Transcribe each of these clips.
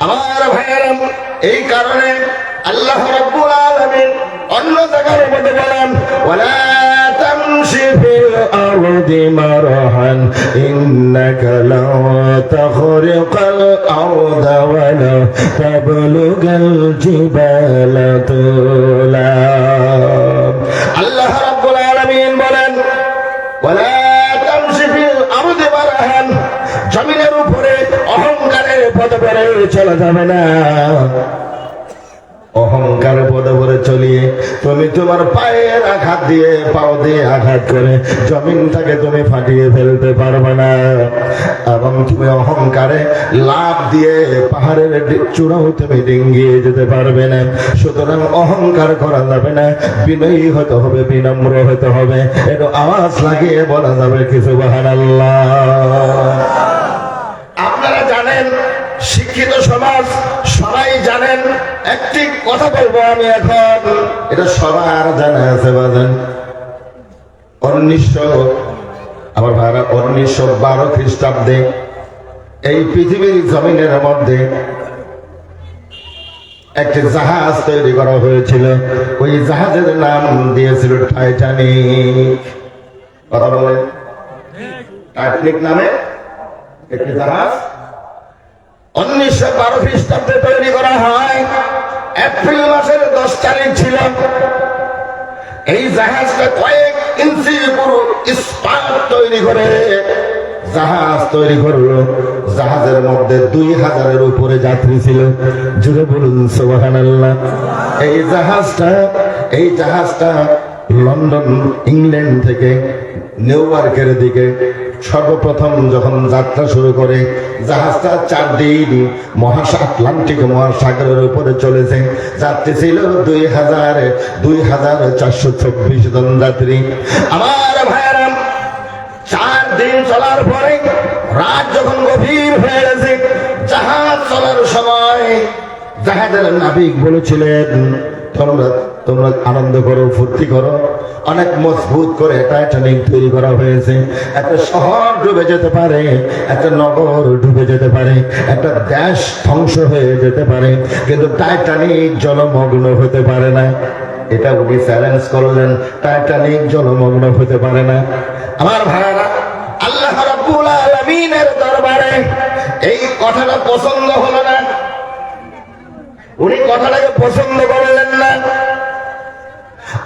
আমার ভাইয়েরা এই কারণে আল্লাহ রাব্বুল আলামিন অন্য জায়গায় বলতে বলেন ওয়ালা তামশি পথে বেড়ে চলা যাবে না। অহংকার পদে পরে চলিয়ে তুমি তোমার পায়ের আঘাত দিয়ে, পাও দিয়ে আঘাত করে জমিনটাকে তুমি ফাটিয়ে ফেলতে পারবে না। এবং তুমি অহংকারে লাভ দিয়ে পাহাড়ের চূড়াও তুমি ডিঙ্গিয়ে যেতে পারবে না। সুতরাং অহংকার করা যাবে না। বিনয়ী হতে হবে, বিনম্র হতে হবে। একটু আওয়াজ লাগিয়ে বলা যাবে কিছু আপনারা জানেন শিক্ষিত সমাজ, সবাই জানেন, একটি কথা বলব আমি এখন। এটা সবার জানা আছে বাজান। উনিশশো, আমার ভাইরা, উনিশশো বারো খ্রিস্টাব্দে এই পৃথিবীর জমিনের মধ্যে একটি জাহাজ তৈরি করা হয়েছিল। ওই জাহাজের নাম দিয়েছিল টাইটানিক। কথা বলেন। টাইটানিক নামে একটি জাহাজ উনিশশো বারো খ্রিস্টাব্দে তৈরি করা হয়। এপ্রিল মাসের দশ তারিখ ছিল। এই জাহাজটা কয়েক ইঞ্চি পুরো ইস্পাত তৈরি করে জাহাজ তৈরি করল। জাহাজের মধ্যে দুই হাজারের উপরে যাত্রী ছিল। জুড়ে বলুন সোহান এই জাহাজটা এই জাহাজটা লন্ডন, ইংল্যান্ড থেকে নিউ ইয়র্কের দিকে সর্বপ্রথম যখন যাত্রা শুরু করে, জাহাজটা চার দিন মহাসা আটলান্টিক মহাসাগরের উপরে চলেছে। যাত্রী ছিল দুই হাজার দুই হাজার চারশো চব্বিশ জন যাত্রী। আমার ভাইয়েরাম চার দিন চলার পরে রাত যখন গভীর হয়ে গেছে, জাহাজ চলার সময় জাহাজের নাবিক বলেছিলেন তোমরা তোমরা আনন্দ করো, ফুর্তি করো। অনেক মজবুত করে টাইটানিক তৈরি করা হয়েছে। একটা শহর ডুবে যেতে পারে, একটা নগর ডুবে যেতে পারে, একটা দেশ ধ্বংস হয়ে যেতে পারে, কিন্তু টাইটানিক জলমগ্ন হতে পারে না। এটা উনি চ্যালেঞ্জ করলেন, টাইটানিক জলমগ্ন হতে পারে না। আমার ভাইয়ারা, আল্লাহ রাব্বুল আলামিনের দরবারে এই কথাটা পছন্দ হলো না। উনি কথাটাকে পছন্দ করলেন না।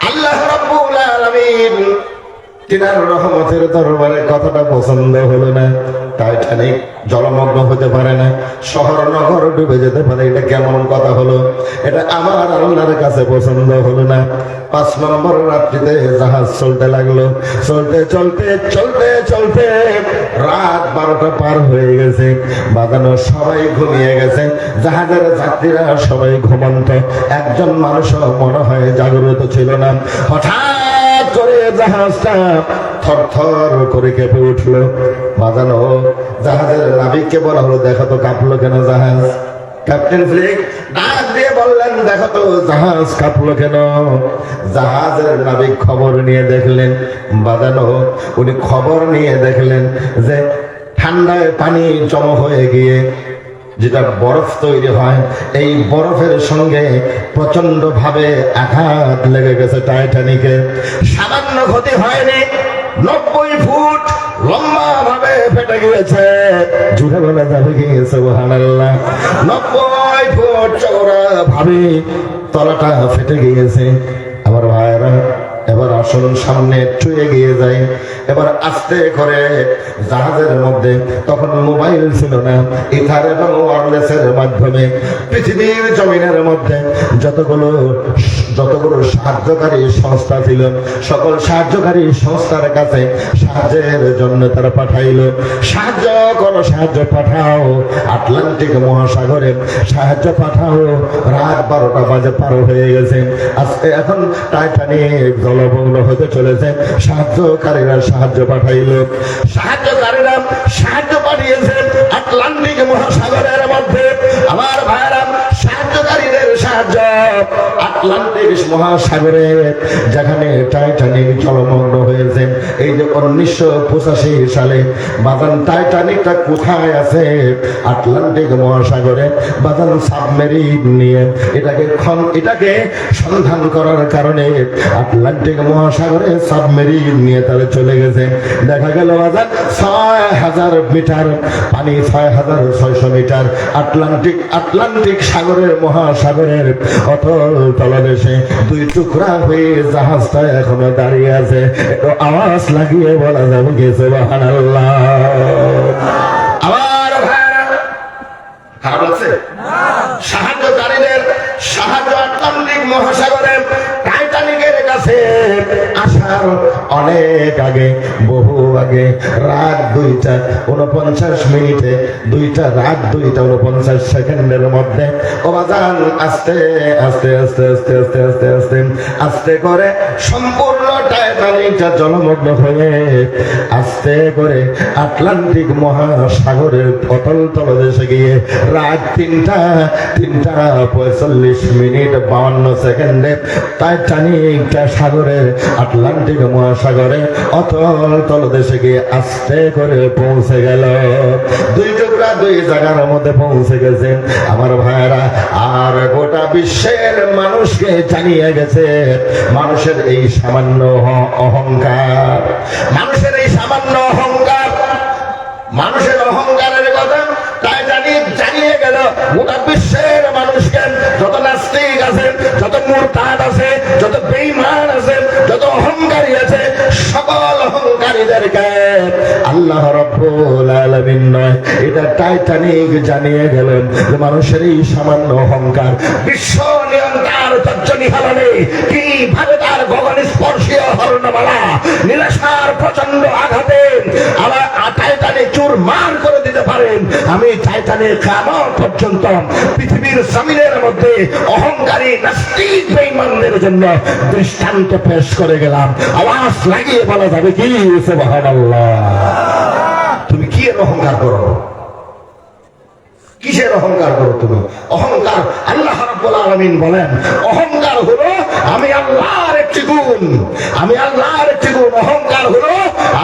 আল্লাহ তিনার রহমতের দরবারে কথাটা পছন্দ হলো না। টাইটানিক জলমগ্ন হতে পারে না, শহর, নগর ডুবে যেতে পারে। এটা কেমন কথা হলো? এটা আমার আল্লাহর কাছে পছন্দ হলো না। পাঁচ নম্বর রাত্রিতে জাহাজ চলতে লাগল। চলতে চলতে চলতে চলতে বারোটা পার হয়ে গেছে, বাজানো সবাই ঘুমিয়ে গেছে, জাহাজের যাত্রীরা সবাই ঘুমন্ত, একজন মানুষও মনে হয় জাগ্রত ছিল না। হঠাৎ করে জাহাজটা থর থর করে কেঁপে উঠল। বাজানো জাহাজের নাবিককে বলা হলো, দেখো তো কাঁপলো কেন জাহাজ? ক্যাপ্টেন ফ্লিক ডাক দিয়ে বললেন, দেখো তো জাহাজ কাঁপলো কেন? জাহাজের নাবিক খবর নিয়ে দেখলেন, বাজানো উনি খবর নিয়ে দেখলেন যে ঠান্ডায় পানি জমা হয়ে গিয়ে যেটা বরফ তৈরি হয়, এই বরফের সঙ্গে প্রচণ্ড ভাবে আঘাত লেগে গেছে টাইটানিকে। সামান্য ক্ষতি হয়নি, নব্বই ফুট লম্বা ভাবে ফেটে গিয়েছে। জুড়ে বলা যাবে গিয়েছে নব্বই ফুট চওড়া ভাবে তলাটা ফেটে গিয়েছে। আমার ভাইয়েরা, এবার আসুন, সামনে একটু এগিয়ে যাই। এবার আস্তে করে জাহাজের মধ্যে, তখন মোবাইল ছিল না, ইথার এবং ওয়ারলেসের মাধ্যমে। পৃথিবীর জমিনের মধ্যে যতগুলো যতগুলো সাহায্যকারী সংস্থা ছিল, সকল সাহায্যকারী সংস্থার কাছে সাহায্যের জন্য তারা পাঠাইল। সাহায্য করো সাহায্য পাঠাও। আটলান্টিক মহাসাগরে সাহায্য পাঠাও। রাত বারোটা বাজে পার হয়ে গেছে। আজকে এখন টাইটানিক জলমগ্ন হতে চলেছে। সাহায্যকারীরা সাহায্য পাঠাইল। সাহায্যকারীরা সাহায্য পাঠিয়েছেন আটলান্টিক মহাসাগরের মধ্যে। আমার ভাইয়েরা সাহায্যকারীদের সাহায্য আটলান্টিক মহাসাগরে, যেখানে টাইটানিক জলমগ্ন হয়েছে। এই যে উনিশশো পঁচাশি সালে বাজান টাইটানিকটা কোথায় আছে? আটলান্টিক মহাসাগরে বাজান সাবমেরিন নিয়ে। এটাকে খন- এটাকে সন্ধান করার কারণে আটলান্টিক মহাসাগরে সাবমেরিন নিয়ে তারা চলে গেছে। দেখা গেল বাজার ছয় হাজার মিটার, পানি ছয় হাজার ছয়শো মিটার। আটলান্টিক আটলান্টিক সাগরের মহাসাগরের অতল তলদেশে দুই টুকরা হয়ে জাহাজটা এখনও দাঁড়িয়ে আছে। একটু আওয়াজ লাগিয়ে বলা যাবে গেছে বাহানাল্লাহ আবার খারাপ অনেক আগে, বহু আগে, রাত দুইটা উনপঞ্চাশ মিনিটে, দুইটা রাত দুইটা উনপঞ্চাশ সেকেন্ডের মধ্যে অবাজান আস্তে আস্তে আস্তে আস্তে আস্তে আস্তে আস্তে আস্তে করে সম্পূর্ণ জলমগ্ন হয়ে আস্তে করে আটলান্টিক মহাসাগরের তলদেশে গিয়ে রাত তিনটা তিনটা পঁয়তাল্লিশ মিনিট বাউন্ন সেকেন্ডে আটলান্টিক মহাসাগরে অতল তলদেশে গিয়ে আস্তে করে পৌঁছে গেল। দুই টুকরা দুই জায়গার মধ্যে পৌঁছে গেছে আমার ভাইয়েরা, আর গোটা বিশ্বের মানুষকে জানিয়ে গেছে, মানুষের এই সামান্য অহংকার। মানুষের এই সামান্য অহংকার, মানুষের অহংকারের কথা তাই জানি, জানিয়ে গেল গোটা বিশ্বের মানুষকে। যত নাস্তিক আছে যত মুরতাদ আছে যত বেইমান আছে যত অহংকারী আছে সকল অহংকারীদেরকে আল্লাহ রব্বুল আলামিন নয়, এটা টাইটানিক জানিয়ে গেলেন যে মানুষের এই সামান্য অহংকার, বিশ্ব নিয়ন্ত্রণ কীভাবে তার গগন স্পর্শীয় হরণমালা প্রচণ্ড আঘাতে আবার টাইটানিক চুর মার করে দিতে পারেন। আমি টাইটানিক কামন পর্যন্ত পৃথিবীর জমিনের মধ্যে অহংকারী, নাস্তিক জন্য দৃষ্টান্ত পেশ করে গেলাম। আওয়াজ লাগিয়ে বলা যাবে কি তুমি কি অহংকার করো? কিসের অহংকার করো তুমি? অহংকার আল্লাহ আলামিন বলেন অহংকার হলো আমি আল্লাহর একটি গুণ। আমি আল্লাহর একটি গুণ। অহংকার হলো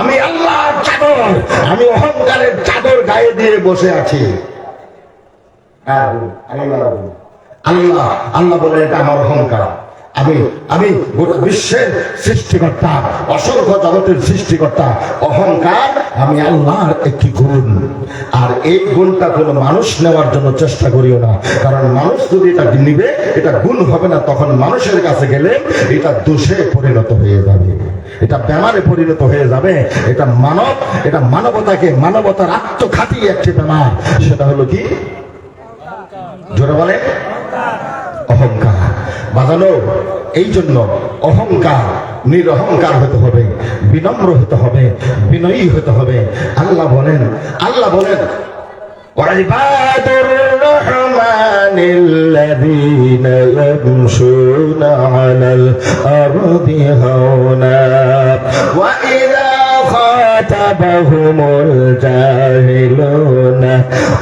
আমি আল্লাহর চাদর। আমি অহংকারের চাদর গায়ে দিয়ে বসে আছি। হ্যাঁ, আল্লাহ আল্লাহ বলে এটা আমার অহংকার। আমি আমি গোটা বিশ্বের সৃষ্টিকর্তা অসংখ্য জগতের সৃষ্টিকর্তা অহংকার আমি আল্লাহর একটি গুণ। আর এই গুণটা কোনো মানুষ নেওয়ার জন্য চেষ্টা করিও না। কারণ মানুষ যদি এটা নিবে এটা গুণ হবে না তখন মানুষের কাছে গেলে এটা দোষে পরিণত হয়ে যাবে। এটা বেমারে পরিণত হয়ে যাবে। এটা মানব এটা মানবতাকে মানবতার আত্মঘাতী একটি বেমার। সেটা হলো কি? জোরে বলে অহংকার। বাজানো এই জন্য অহংকার নিরহংকার হতে হবে বিনম্র হতে হবে বিনয়ী হতে হবে আল্লাহ বলেন আল্লাহ বলেন وعباد الرحمن الذين يمشون على الأرض هونا وإذا خاطبهم الجاهلون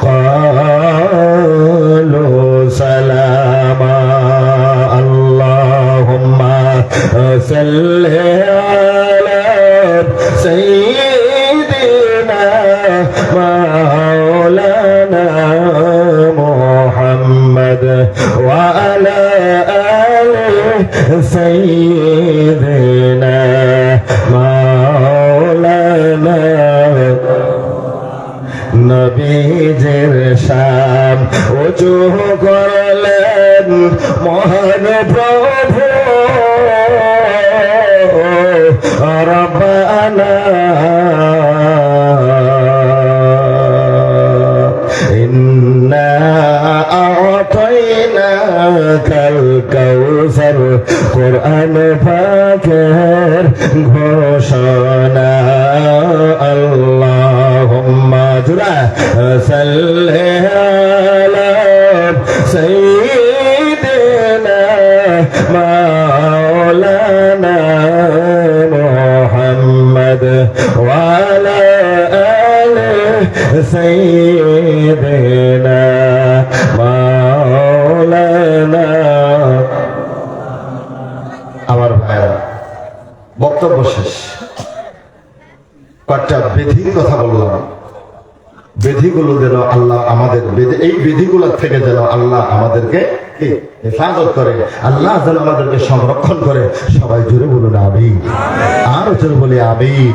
قالوا صل على سيدنا مولانا محمد وعلى آله سيدنا مولانا নবীজের শাম উঁচু করলেন মহান প্রভু আমার শেষ। কয়েকটা শেষ কথা বললাম। বেধিগুলো যেন আল্লাহ আমাদের এই বেধিগুলোর থেকে যেন আল্লাহ আমাদেরকে হেফাজত করে। আল্লাহ যেন আমাদেরকে সংরক্ষণ করে। সবাই জুড়ে বলুন আমি আর জোরে বলি আমি